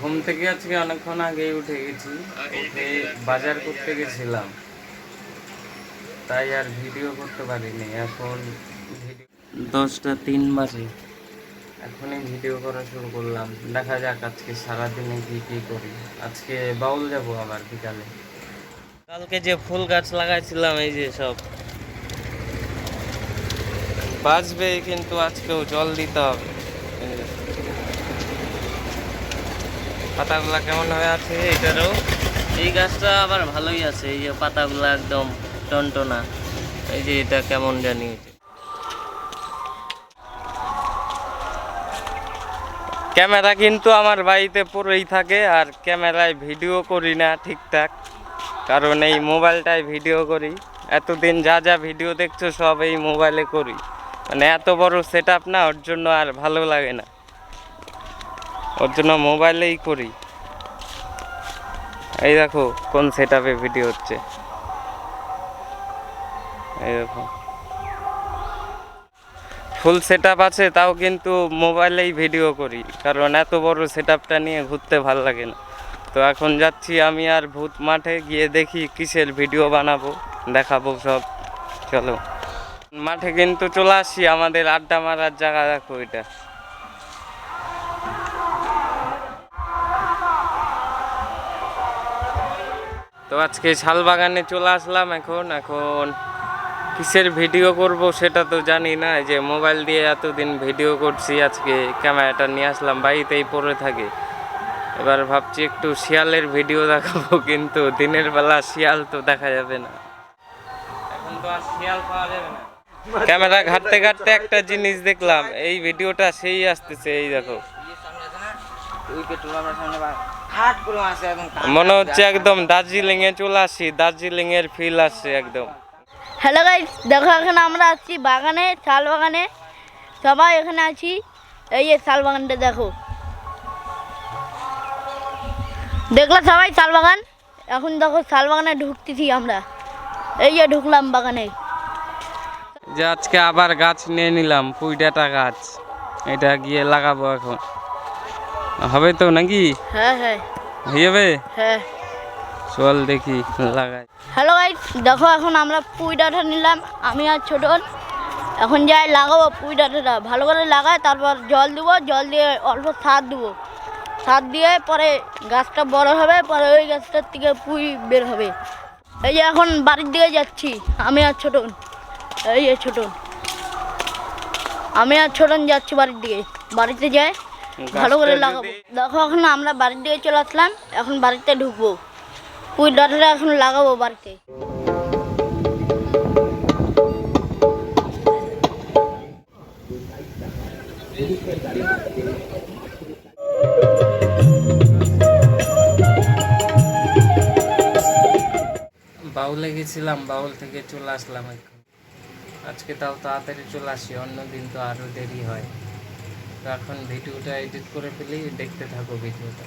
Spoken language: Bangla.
ঘুম থেকে আজকে অনেকক্ষণ আগে উঠে গেছি। বাজার করতে গেছিলাম। তাই আর ভিডিও করতে পারিনি। এখন দশটা তিন বাজে। এখনই ভিডিও করা শুরু করলাম। দেখা যাক আজকে সারাদিনে কি কি করি। আজকে বাউল যাব আবার বিকালে। কালকে যে ফুল গাছ লাগাইছিলাম, এই যে সব। বাঁচবে কিন্তু আজকেও জল দিতে হবে এই যে। পাতাগুলা কেমন হয়ে আছে এটারও এই গাছটা আবার ভালোই আছে এই যে পাতাগুলা একদম টনটনা। এই যে এটা কেমন জানি? ক্যামেরা কিন্তু আমার বাড়িতে পড়েই থাকে আর ক্যামেরায় ভিডিও করি না ঠিকঠাক কারণ এই মোবাইলটায় ভিডিও করি। এতদিন যা যা ভিডিও দেখছ সব এই মোবাইলে করি। মানে এত বড় সেট না ওর জন্য আর ভালো লাগে না। ওর জন্য মোবাইলেই করি। এই দেখো, কোন সেট ভিডিও হচ্ছে। এই দেখো। ফুল সেট আছে, তাও কিন্তু মোবাইলেই ভিডিও করি, কারণ এত বড় সেট নিয়ে ঘুরতে ভালো লাগে না। তো এখন যাচ্ছি আমি আর ভূত মাঠে, গিয়ে দেখি কিসের ভিডিও বানাবো, দেখাবো সব। চলো। মাঠে কিন্তু চলে আসি, আমাদের আড্ডা মারার জায়গা দেখো এটা। তো আজকে শাল বাগানে চলে আসলাম এখন এখন কিসের ভিডিও করব সেটা তো জানি না যে মোবাইল দিয়ে এতদিন ভিডিও করছি, আজকে ক্যামেরাটা নিয়ে আসলাম, বাড়িতেই পড়ে থাকে। এবার ভাবছি একটু শিয়ালের ভিডিও দেখাবো, কিন্তু দিনের বেলা শিয়াল তো দেখা যাবে না। এখন তো আর শিয়াল পাওয়া যাবে না। ক্যামেরা ঘাটতে ঘাটতে একটা জিনিস দেখলাম, এই ভিডিওটা সেই আসতেছে, এই দেখো। মনে হচ্ছে একদম দার্জিলিং এ চলে আসছি দার্জিলিং এর ফিল আসছে একদম। হ্যালো গাইস দেখো এখানে আমরা আছি বাগানে শাল বাগানে। সবাই এখানে আছি। এই যে শাল বাগানটা দেখো। দেখল সবাই শাল বাগান? এখন দেখো শাল বাগানে ঢুকতেছি আমরা। এই যে ঢুকলাম বাগানে। যে আজকে আবার গাছ নিয়ে নিলাম পুইডাটা গাছ। এটা গিয়ে লাগাবো এখন। হবে তো নাকি? হ্যাঁ হ্যাঁ। হয়ে যাবে? হ্যাঁ। চল দেখি লাগাই। হ্যালো গাইস দেখো এখন আমরা পুঁই ডাঁটা নিলাম আমি আর ছোটন এখন যাই লাগাবো পুঁই ডাঁটাটা। ভালো করে লাগাই তারপর জল দেবো জল দিয়ে অল্প সার দেবো। সার দিয়ে পরে গাছটা বড় হবে পরে ওই গাছটার থেকে পুঁই বের হবে। এই যে এখন বাড়ির দিকে যাচ্ছি আমি আর ছোটন এই যে ছোটন আমি আর ছোটন যাচ্ছি বাড়ির দিকে। বাড়িতে যাই। ভালো করে লাগাবো। দেখো এখন আমরা বাড়ির দিকে চলে আসলাম এখন বাড়িতে ঢুকবো। পুঁই ডাঁটাটা এখন লাগাবো বাড়িতে। বাউলে গেছিলাম বাউল থেকে চলে আসলাম এখন। আজকে তাও তাড়াতাড়ি চলে আসি অন্যদিন তো আরও দেরি হয়। তো এখন ভিডিওটা এডিট করে ফেলি দেখতে থাকো ভিডিওটা।